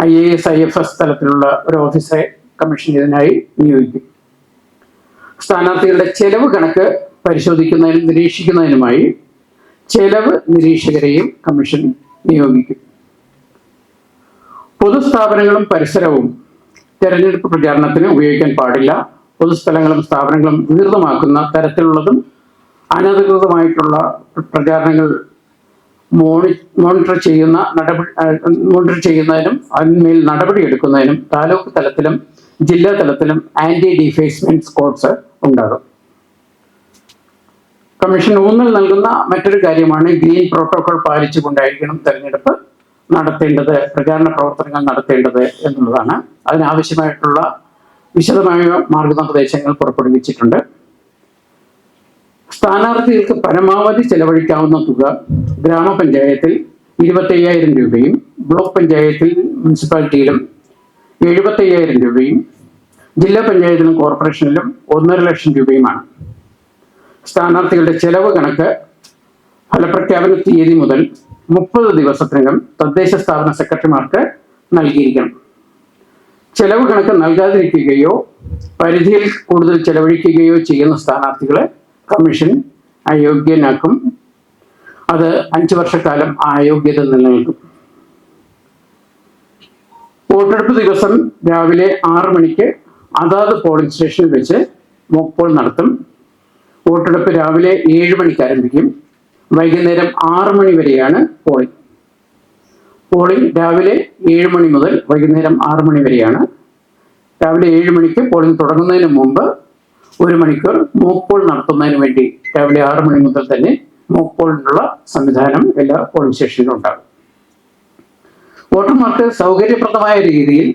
I A S I F S തലത്തിലുള്ള ഒരു ഓഫീസറെ കമ്മീഷൻ ഇതിനായി നിയോഗിക്കും. സ്ഥാനാർത്ഥികളുടെ ചെലവ് കണക്ക് പരിശോധിക്കുന്നതിനും നിരീക്ഷിക്കുന്നതിനുമായി ചെലവ് നിരീക്ഷകരെയും കമ്മീഷൻ നിയോഗിക്കും. പൊതുസ്ഥാപനങ്ങളും പരിസരവും തെരഞ്ഞെടുപ്പ് പ്രചാരണത്തിന് ഉപയോഗിക്കാൻ പാടില്ല. പൊതുസ്ഥലങ്ങളും സ്ഥാപനങ്ങളും വികൃതമാക്കുന്ന തരത്തിലുള്ളതും അനധികൃതമായിട്ടുള്ള പ്രചാരണങ്ങൾ മോണി മോണിറ്റർ ചെയ്യുന്ന നടപടി മോണിറ്റർ ചെയ്യുന്നതിനും അതിന്മേൽ നടപടി എടുക്കുന്നതിനും താലൂക്ക് തലത്തിലും ജില്ലാ തലത്തിലും ആന്റി ഡിഫേസ്മെന്റ് സ്ക്വാഡ്സ് ഉണ്ടാകും. കമ്മീഷൻ ഊന്നൽ നൽകുന്ന മറ്റൊരു കാര്യമാണ് ഗ്രീൻ പ്രോട്ടോകോൾ പാലിച്ചുകൊണ്ടായിരിക്കണം തെരഞ്ഞെടുപ്പ് നടത്തേണ്ടത് പ്രചാരണ പ്രവർത്തനങ്ങൾ നടത്തേണ്ടത് എന്നുള്ളതാണ്. അതിനാവശ്യമായിട്ടുള്ള വിശദമായ മാർഗനിർദ്ദേശങ്ങൾ പുറപ്പെടുവിച്ചിട്ടുണ്ട്. സ്ഥാനാർത്ഥികൾക്ക് പരമാവധി ചെലവഴിക്കാവുന്ന തുക ഗ്രാമപഞ്ചായത്തിൽ ഇരുപത്തയ്യായിരം രൂപയും ബ്ലോക്ക് പഞ്ചായത്തിൽ മുനിസിപ്പാലിറ്റിയിലും എഴുപത്തയ്യായിരം രൂപയും ജില്ലാ പഞ്ചായത്തിലും കോർപ്പറേഷനിലും ഒന്നര ലക്ഷം രൂപയുമാണ്. സ്ഥാനാർത്ഥികളുടെ ചെലവ് കണക്ക് ഫലപ്രഖ്യാപന തീയതി മുതൽ മുപ്പത് ദിവസത്തിനകം തദ്ദേശ സ്ഥാപന സെക്രട്ടറിമാർക്ക് നൽകിയിരിക്കണം. ചെലവ് കണക്ക് നൽകാതിരിക്കുകയോ പരിധിയിൽ കൂടുതൽ ചെലവഴിക്കുകയോ ചെയ്യുന്ന സ്ഥാനാർത്ഥികളെ കമ്മീഷൻ അയോഗ്യനാക്കും. അത് അഞ്ചു വർഷക്കാലം അയോഗ്യത നിലനിൽക്കും. വോട്ടെടുപ്പ് ദിവസം രാവിലെ ആറു മണിക്ക് അതാത് പോളിംഗ് സ്റ്റേഷനിൽ വെച്ച് മോക്ക് പോൾ നടത്തും. വോട്ടെടുപ്പ് രാവിലെ ഏഴ് മണിക്ക് ആരംഭിക്കും. വൈകുന്നേരം ആറ് മണി വരെയാണ് പോളിംഗ് പോളിംഗ് രാവിലെ ഏഴ് മണി മുതൽ വൈകുന്നേരം ആറ് മണി വരെയാണ്. രാവിലെ ഏഴ് മണിക്ക് പോളിംഗ് തുടങ്ങുന്നതിന് മുമ്പ് ഒരു മണിക്കൂർ മോക്ക് പോൾ നടത്തുന്നതിന് വേണ്ടി രാവിലെ ആറ് മണി മുതൽ തന്നെ മോക്ക് പോളിനുള്ള സംവിധാനം എല്ലാ പോളിംഗ് സ്റ്റേഷനിലും ഉണ്ടാകും. വോട്ടർമാർക്ക് സൗകര്യപ്രദമായ രീതിയിൽ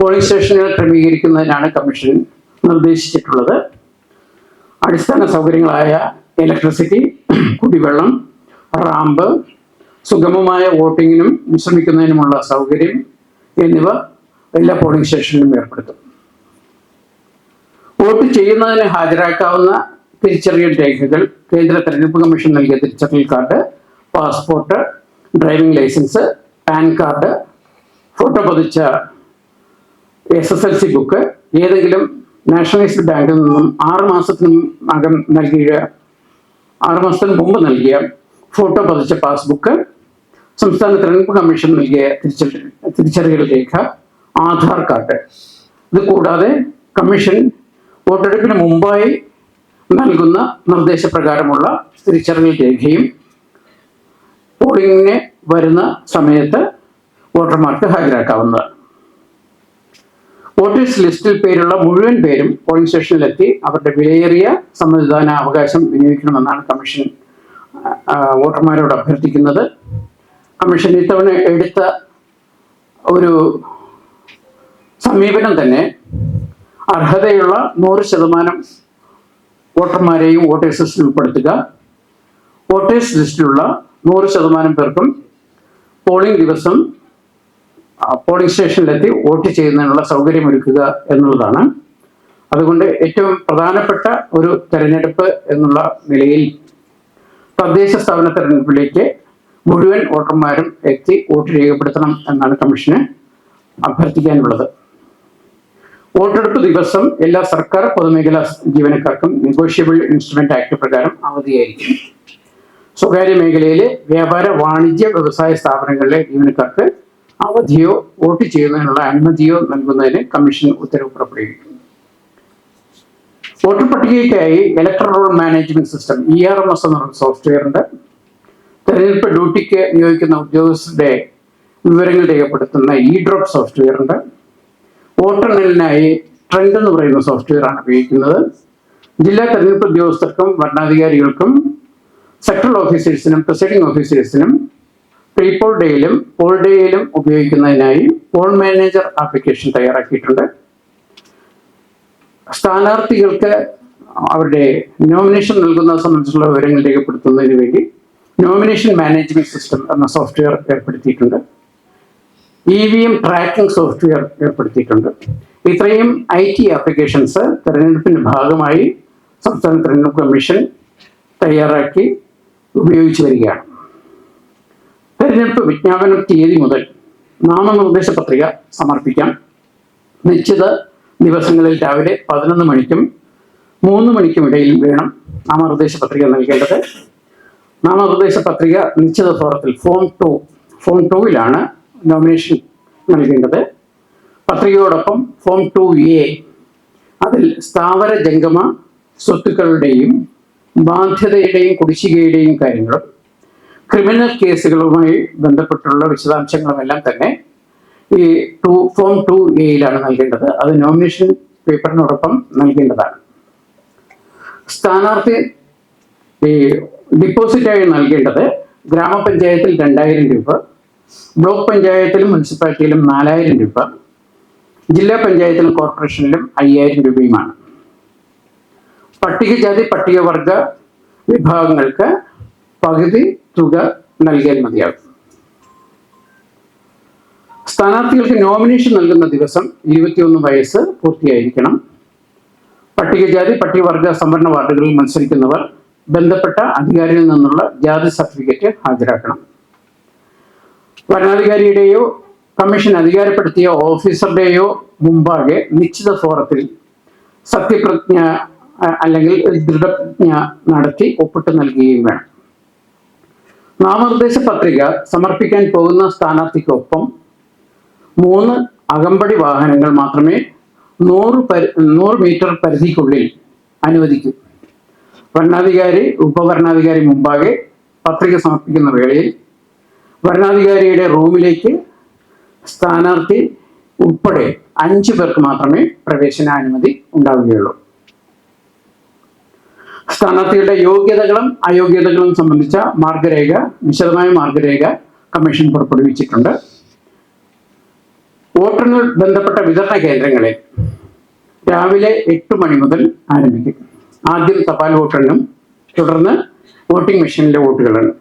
പോളിംഗ് സ്റ്റേഷനുകൾ ക്രമീകരിക്കുന്നതിനാണ് കമ്മീഷൻ നിർദ്ദേശിച്ചിട്ടുള്ളത്. അടിസ്ഥാന സൗകര്യങ്ങളായ ഇലക്ട്രിസിറ്റി കുടിവെള്ളം റാമ്പ് സുഗമമായ വോട്ടിങ്ങിനും വിശ്രമിക്കുന്നതിനുമുള്ള സൗകര്യം എന്നിവ എല്ലാ പോളിംഗ് സ്റ്റേഷനിലും ഏർപ്പെടുത്തും. വോട്ട് ചെയ്യുന്നതിന് ഹാജരാക്കാവുന്ന തിരിച്ചറിയൽ രേഖകൾ കേന്ദ്ര തെരഞ്ഞെടുപ്പ് കമ്മീഷൻ നൽകിയ തിരിച്ചറിയൽ card passport driving licence PAN card photo പതിച്ച S S L C book ഏതെങ്കിലും നാഷണലൈസ്ഡ് ബാങ്കിൽ നിന്നും ആറ് അകം നൽകിയ ആറ് മാസത്തിന് മുമ്പ് നൽകിയ ഫോട്ടോ പതിച്ച പാസ്ബുക്ക് സംസ്ഥാന തെരഞ്ഞെടുപ്പ് കമ്മീഷൻ നൽകിയ തിരിച്ചറിയൽ രേഖ ആധാർ കാർഡ് ഇത് കൂടാതെ കമ്മീഷൻ വോട്ടെടുപ്പിന് മുമ്പായി നൽകുന്ന നിർദ്ദേശപ്രകാരമുള്ള തിരിച്ചറിയൽ രേഖയും പോളിംഗിന് വരുന്ന സമയത്ത് വോട്ടർമാർക്ക് ഹാജരാക്കാവുന്നതാണ്. വോട്ടേഴ്സ് ലിസ്റ്റിൽ പേരുള്ള മുഴുവൻ പേരും പോളിംഗ് സ്റ്റേഷനിലെത്തി അവരുടെ വിലയേറിയ സമ്മതിദാന അവകാശം വിനിയോഗിക്കണമെന്നാണ് കമ്മീഷൻ വോട്ടർമാരോട് അഭ്യർത്ഥിക്കുന്നത്. കമ്മീഷൻ ഇത്തവണ എടുത്ത ഒരു സമീപനം തന്നെ അർഹതയുള്ള നൂറ് ശതമാനം വോട്ടർമാരെയും വോട്ടേഴ്സ് ലിസ്റ്റിൽ ഉൾപ്പെടുത്തുക. വോട്ടേഴ്സ് ലിസ്റ്റിലുള്ള നൂറ് ശതമാനം പേർക്കും പോളിംഗ് ദിവസം പോളിംഗ് സ്റ്റേഷനിലെത്തി വോട്ട് ചെയ്യുന്നതിനുള്ള സൗകര്യമൊരുക്കുക എന്നുള്ളതാണ്. അതുകൊണ്ട് ഏറ്റവും പ്രധാനപ്പെട്ട ഒരു തെരഞ്ഞെടുപ്പ് എന്നുള്ള നിലയിൽ തദ്ദേശ സ്ഥാപന തെരഞ്ഞെടുപ്പിലേക്ക് മുഴുവൻ വോട്ടർമാരും എത്തി വോട്ട് രേഖപ്പെടുത്തണം എന്നാണ് കമ്മീഷന് അഭ്യർത്ഥിക്കാനുള്ളത്. വോട്ടെടുപ്പ് ദിവസം എല്ലാ സർക്കാർ പൊതുമേഖലാ ജീവനക്കാർക്കും നെഗോഷ്യബിൾ ഇൻസ്ട്രുമെന്റ് ആക്ട് പ്രകാരം അവധിയായിരിക്കും. സ്വകാര്യ മേഖലയിലെ വ്യാപാര വാണിജ്യ വ്യവസായ സ്ഥാപനങ്ങളിലെ ജീവനക്കാർക്ക് അവധിയോ വോട്ട് ചെയ്യുന്നതിനുള്ള അനുമതിയോ നൽകുന്നതിന് കമ്മീഷൻ ഉത്തരവ് പുറപ്പെടുവിക്കും. Voter പട്ടികയ്ക്കായി electoral management system E R M S എന്നുള്ള സോഫ്റ്റ്വെയർ ഉണ്ട്. തെരഞ്ഞെടുപ്പ് ഡ്യൂട്ടിക്ക് നിയോഗിക്കുന്ന ഉദ്യോഗസ്ഥരുടെ വിവരങ്ങൾ രേഖപ്പെടുത്തുന്ന ഇ ഡ്രോപ്പ് സോഫ്റ്റ്വെയർ ഉണ്ട്. വോട്ടെണ്ണലിനായി ട്രെൻഡ് എന്ന് പറയുന്ന സോഫ്റ്റ്വെയർ ആണ് ഉപയോഗിക്കുന്നത്. ജില്ലാ തെരഞ്ഞെടുപ്പ് ഉദ്യോഗസ്ഥർക്കും ഭരണാധികാരികൾക്കും സെക്ടറൽ ഓഫീസേഴ്സിനും പ്രസൈഡിംഗ് ഓഫീസേഴ്സിനും പ്രീ പോൾ ഡേയിലും പോൾ ഡേയിലും ഉപയോഗിക്കുന്നതിനായി പോൾ മാനേജർ ആപ്ലിക്കേഷൻ തയ്യാറാക്കിയിട്ടുണ്ട്. സ്ഥാനാർത്ഥികൾക്ക് അവരുടെ നോമിനേഷൻ നൽകുന്നത് സംബന്ധിച്ചുള്ള വിവരങ്ങൾ രേഖപ്പെടുത്തുന്നതിന് വേണ്ടി നോമിനേഷൻ മാനേജ്മെന്റ് സിസ്റ്റം എന്ന സോഫ്റ്റ്വെയർ ഏർപ്പെടുത്തിയിട്ടുണ്ട്. E V M tracking software ഏർപ്പെടുത്തിയിട്ടുണ്ട്. ഇത്രയും ഐ ടി ആപ്ലിക്കേഷൻസ് തെരഞ്ഞെടുപ്പിന്റെ ഭാഗമായി സംസ്ഥാന തെരഞ്ഞെടുപ്പ് കമ്മീഷൻ തയ്യാറാക്കി ഉപയോഗിച്ചു വരികയാണ്. തെരഞ്ഞെടുപ്പ് വിജ്ഞാപനം തീയതി മുതൽ നാമനിർദ്ദേശ പത്രിക സമർപ്പിക്കാം. നിശ്ചിത ദിവസങ്ങളിൽ രാവിലെ പതിനൊന്ന് മണിക്കും മൂന്ന് മണിക്കും ഇടയിൽ വേണം നാമനിർദ്ദേശ പത്രിക നൽകേണ്ടത്. നാമനിർദ്ദേശ പത്രിക നിശ്ചിത ഫോറത്തിൽ ഫോം ടു ഫോം ടൂവിലാണ് നോമിനേഷൻ നൽകേണ്ടത്. പത്രികയോടൊപ്പം ഫോം ടു എ അതിൽ സ്ഥാവര ജംഗമ സ്വത്തുക്കളുടെയും ബാധ്യതയുടെയും കുടിശ്ശികയുടെയും കാര്യങ്ങളും ക്രിമിനൽ കേസുകളുമായി ബന്ധപ്പെട്ടുള്ള വിശദാംശങ്ങളുമെല്ലാം തന്നെ ഈ ടു ഫോം ടു എയിലാണ് നൽകേണ്ടത്. അത് നോമിനേഷൻ പേപ്പറിനോടൊപ്പം നൽകേണ്ടതാണ്. സ്ഥാനാർത്ഥി ഈ ഡിപ്പോസിറ്റായി നൽകേണ്ടത് ഗ്രാമപഞ്ചായത്തിൽ രണ്ടായിരം രൂപ ബ്ലോക്ക് പഞ്ചായത്തിലും മുനിസിപ്പാലിറ്റിയിലും നാലായിരം രൂപ ജില്ലാ പഞ്ചായത്തിലും കോർപ്പറേഷനിലും അയ്യായിരം രൂപയുമാണ്. പട്ടികജാതി പട്ടികവർഗ വിഭാഗങ്ങൾക്ക് പകുതി തുക നൽകിയാൽ മതിയാകും. സ്ഥാനാർത്ഥികൾക്ക് നോമിനേഷൻ നൽകുന്ന ദിവസം ഇരുപത്തിയൊന്ന് വയസ്സ് പൂർത്തിയായിരിക്കണം. പട്ടികജാതി പട്ടികവർഗ സംവരണ വാർഡുകളിൽ മത്സരിക്കുന്നവർ ബന്ധപ്പെട്ട അധികാരിയിൽ നിന്നുള്ള ജാതി സർട്ടിഫിക്കറ്റ് ഹാജരാക്കണം. ഭരണാധികാരിയുടെയോ കമ്മീഷൻ അധികാരപ്പെടുത്തിയ ഓഫീസറുടെയോ മുമ്പാകെ നിശ്ചിത ഫോറത്തിൽ സത്യപ്രതിജ്ഞ അ- അല്ലെങ്കിൽ ദൃഢപ്രജ്ഞ നടത്തി ഒപ്പിട്ട് നൽകുകയും വേണം. നാമനിർദ്ദേശ പത്രിക സമർപ്പിക്കാൻ പോകുന്ന സ്ഥാനാർത്ഥിക്കൊപ്പം മൂന്ന് അകമ്പടി വാഹനങ്ങൾ മാത്രമേ നൂറ് പരി നൂറ് മീറ്റർ പരിധിക്കുള്ളിൽ അനുവദിക്കൂ. ഭരണാധികാരി ഉപഭരണാധികാരി മുമ്പാകെ പത്രിക സമർപ്പിക്കുന്ന വേളയിൽ ഭരണാധികാരിയുടെ റൂമിലേക്ക് സ്ഥാനാർത്ഥി ഉൾപ്പെടെ അഞ്ചു പേർക്ക് മാത്രമേ പ്രവേശന അനുമതി ഉണ്ടാവുകയുള്ളൂ. സ്ഥാനാർത്ഥികളുടെ യോഗ്യതകളും അയോഗ്യതകളും സംബന്ധിച്ച മാർഗരേഖ വിശദമായ മാർഗരേഖ കമ്മീഷൻ പുറപ്പെടുവിച്ചിട്ടുണ്ട്. വോട്ടെണ്ണൽ ബന്ധപ്പെട്ട വിതരണ കേന്ദ്രങ്ങളിൽ രാവിലെ എട്ട് മണി മുതൽ ആരംഭിക്കും. ആദ്യം തപാൽ വോട്ടെണ്ണും തുടർന്ന് വോട്ടിംഗ് മെഷീനിലെ വോട്ടുകളാണ്.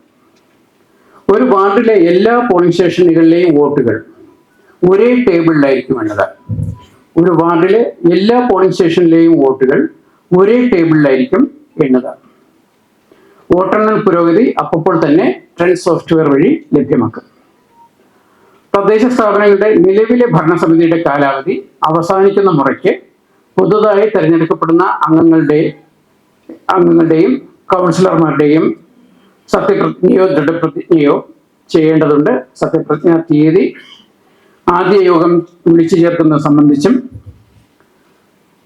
ഒരു വാർഡിലെ എല്ലാ പോളിംഗ് സ്റ്റേഷനുകളിലെയും വോട്ടുകൾ ഒരേ ടേബിളിലായിരിക്കും എന്നത് ഒരു വാർഡിലെ എല്ലാ പോളിംഗ് സ്റ്റേഷനിലെയും വോട്ടുകൾ ഒരേ ടേബിളിലായിരിക്കും എണ്ണുക വോട്ടെണ്ണൽ പുരോഗതി അപ്പോൾ തന്നെ ട്രെൻഡ് സോഫ്റ്റ്വെയർ വഴി ലഭ്യമാക്കും. തദ്ദേശ സ്ഥാപനങ്ങളുടെ നിലവിലെ ഭരണസമിതിയുടെ കാലാവധി അവസാനിക്കുന്ന മുറയ്ക്ക് പുതുതായി തിരഞ്ഞെടുക്കപ്പെടുന്ന അംഗങ്ങളുടെ അംഗങ്ങളുടെയും കൗൺസിലർമാരുടെയും സത്യപ്രതിജ്ഞയോ ദൃഢപ്രതിജ്ഞയോ ചെയ്യേണ്ടതുണ്ട്. സത്യപ്രതിജ്ഞ തീയതി ആദ്യ യോഗം വിളിച്ചു ചേർക്കുന്നത് സംബന്ധിച്ചും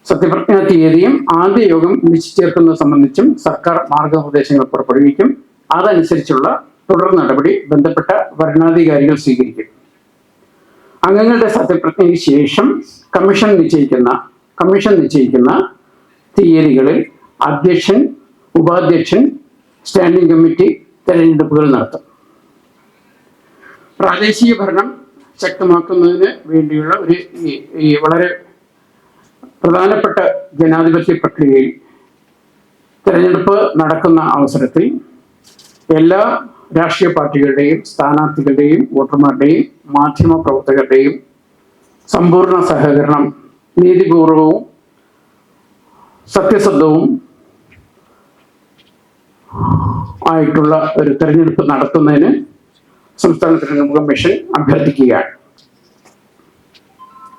സത്യപ്രതിജ്ഞാ തീയതിയും ആദ്യ യോഗം വിളിച്ചു സംബന്ധിച്ചും സർക്കാർ മാർഗനിർദ്ദേശങ്ങൾ പുറപ്പെടുവിക്കും. അതനുസരിച്ചുള്ള തുടർ നടപടി ബന്ധപ്പെട്ട ഭരണാധികാരികൾ സ്വീകരിക്കും. അംഗങ്ങളുടെ സത്യപ്രതിജ്ഞയ്ക്ക് ശേഷം കമ്മീഷൻ നിശ്ചയിക്കുന്ന കമ്മീഷൻ നിശ്ചയിക്കുന്ന തീയതികളിൽ അധ്യക്ഷൻ ഉപാധ്യക്ഷൻ സ്റ്റാൻഡിംഗ് കമ്മിറ്റി തെരഞ്ഞെടുപ്പുകൾ നടത്തും. പ്രാദേശിക ഭരണം ശക്തമാക്കുന്നതിന് വേണ്ടിയുള്ള ഒരു വളരെ പ്രധാനപ്പെട്ട ജനാധിപത്യ പ്രക്രിയയിൽ തിരഞ്ഞെടുപ്പ് നടക്കുന്ന അവസരത്തിൽ എല്ലാ രാഷ്ട്രീയ പാർട്ടികളുടെയും സ്ഥാനാർത്ഥികളുടെയും വോട്ടർമാരുടെയും മാധ്യമ പ്രവർത്തകരുടെയും സമ്പൂർണ സഹകരണം നീതിപൂർവവും സത്യസന്ധവും ആയിട്ടുള്ള ഒരു തെരഞ്ഞെടുപ്പ് നടത്തുന്നതിന് സംസ്ഥാന തെരഞ്ഞെടുപ്പ് കമ്മീഷൻ അഭ്യർത്ഥിക്കുകയാണ്.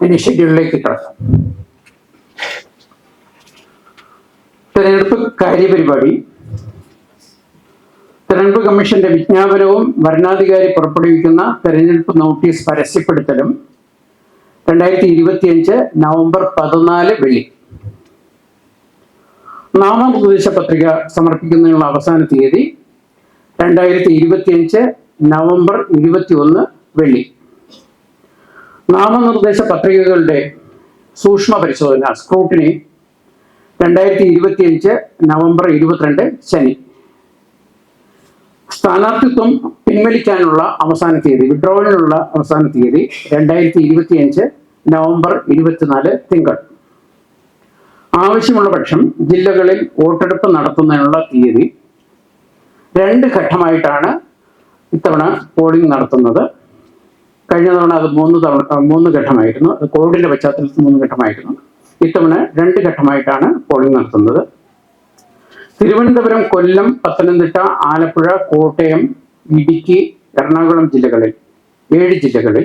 ഇനി ഷെഡ്യൂളിലേക്ക് കടക്കാം. തെരഞ്ഞെടുപ്പ് കാര്യപരിപാടി. തെരഞ്ഞെടുപ്പ് കമ്മീഷന്റെ വിജ്ഞാപനവും ഭരണാധികാരി പുറപ്പെടുവിക്കുന്ന തെരഞ്ഞെടുപ്പ് നോട്ടീസ് പരസ്യപ്പെടുത്തലും. രണ്ടായിരത്തി ഇരുപത്തിയഞ്ച് നവംബർ പതിനാല് വെള്ളി. നാമനിർദ്ദേശ പത്രിക സമർപ്പിക്കുന്നതിനുള്ള അവസാന തീയതി രണ്ടായിരത്തി ഇരുപത്തിയഞ്ച് നവംബർ ഇരുപത്തി ഒന്ന് വെള്ളി. നാമനിർദ്ദേശ പത്രികകളുടെ സൂക്ഷ്മ പരിശോധന സ്ക്രൂട്ടിനി രണ്ടായിരത്തി ഇരുപത്തിയഞ്ച് നവംബർ ഇരുപത്തിരണ്ട് ശനി. സ്ഥാനാർത്ഥിത്വം പിൻവലിക്കാനുള്ള അവസാന തീയതി വിഡ്രോവലിനുള്ള അവസാന തീയതി രണ്ടായിരത്തി ഇരുപത്തിയഞ്ച് നവംബർ ഇരുപത്തിനാല് തിങ്കൾ. ആവശ്യമുള്ള പക്ഷം ജില്ലകളിൽ വോട്ടെടുപ്പ് നടത്തുന്നതിനുള്ള തീയതി രണ്ട് ഘട്ടമായിട്ടാണ് ഇത്തവണ പോളിംഗ് നടത്തുന്നത്. കഴിഞ്ഞ തവണ അത് മൂന്ന് തവണ മൂന്ന് ഘട്ടമായിരുന്നു. കോവിഡിന്റെ പശ്ചാത്തലത്തിൽ മൂന്ന് ഘട്ടമായിരുന്നു. ഇത്തവണ രണ്ട് ഘട്ടമായിട്ടാണ് പോളിംഗ് നടത്തുന്നത്. തിരുവനന്തപുരം കൊല്ലം പത്തനംതിട്ട ആലപ്പുഴ കോട്ടയം ഇടുക്കി എറണാകുളം ജില്ലകളിൽ ഏഴ് ജില്ലകളിൽ.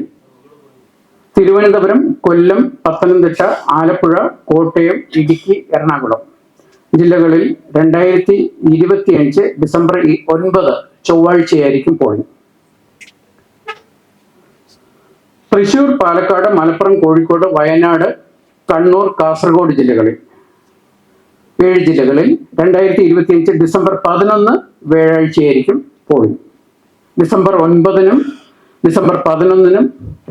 തിരുവനന്തപുരം കൊല്ലം പത്തനംതിട്ട ആലപ്പുഴ കോട്ടയം ഇടുക്കി എറണാകുളം ജില്ലകളിൽ രണ്ടായിരത്തി ഇരുപത്തിയഞ്ച് ഡിസംബർ ഒൻപത് ചൊവ്വാഴ്ചയായിരിക്കും പോളിംഗ് തൃശൂർ പാലക്കാട് മലപ്പുറം കോഴിക്കോട് വയനാട് കണ്ണൂർ കാസർഗോഡ് ജില്ലകളിൽ. ഏഴ് ജില്ലകളിൽ രണ്ടായിരത്തി ഇരുപത്തിയഞ്ച് ഡിസംബർ പതിനൊന്ന് വ്യാഴാഴ്ചയായിരിക്കും പോളിംഗ്. ഡിസംബർ ഒൻപതിനും ഡിസംബർ പതിനൊന്നിനും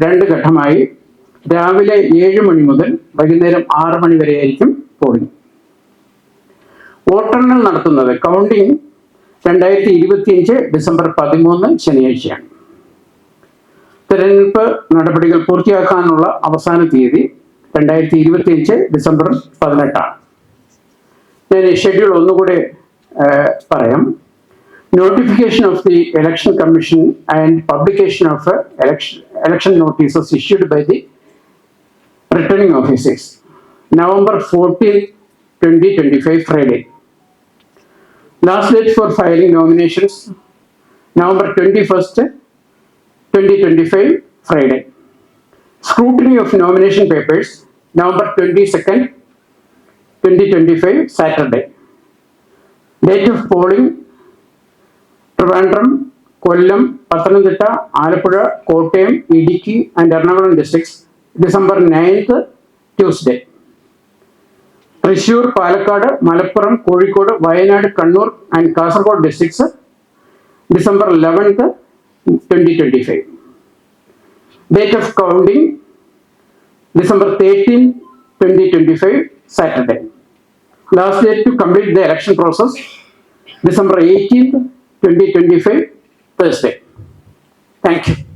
രണ്ട് ഘട്ടമായി രാവിലെ ഏഴ് മണി മുതൽ വൈകുന്നേരം ആറ് മണി വരെയായിരിക്കും പോളിംഗ്. വോട്ടെണ്ണൽ നടത്തുന്നത് കൗണ്ടിംഗ് രണ്ടായിരത്തി ഇരുപത്തിയഞ്ച് ഡിസംബർ പതിമൂന്ന് ശനിയാഴ്ചയാണ്. തെരഞ്ഞെടുപ്പ് നടപടികൾ പൂർത്തിയാക്കാനുള്ള അവസാന തീയതി രണ്ടായിരത്തി ഇരുപത്തി അഞ്ച് ഡിസംബർ പതിനെട്ടാണ് ഞാൻ ഷെഡ്യൂൾ ഒന്നുകൂടെ പറയാം notification of the election commission and publication of election election notices issued by the returning officers November 14, 2025 Friday. Last date for filing nominations November 21st, 2025 Friday. Scrutiny of nomination papers November 22nd, 2025 Saturday. Date of polling Trivandrum Kollam Pathanamthitta Alappuzha Kottayam Idukki and Ernakulam districts December ninth Tuesday Thrissur Palakkad Malappuram Kozhikode Wayanad Kannur and Kasaragod districts December eleventh twenty twenty five date of counting December 13, 2025, Saturday. Last date to complete the election process, December 18, 2025, Thursday. Thank you.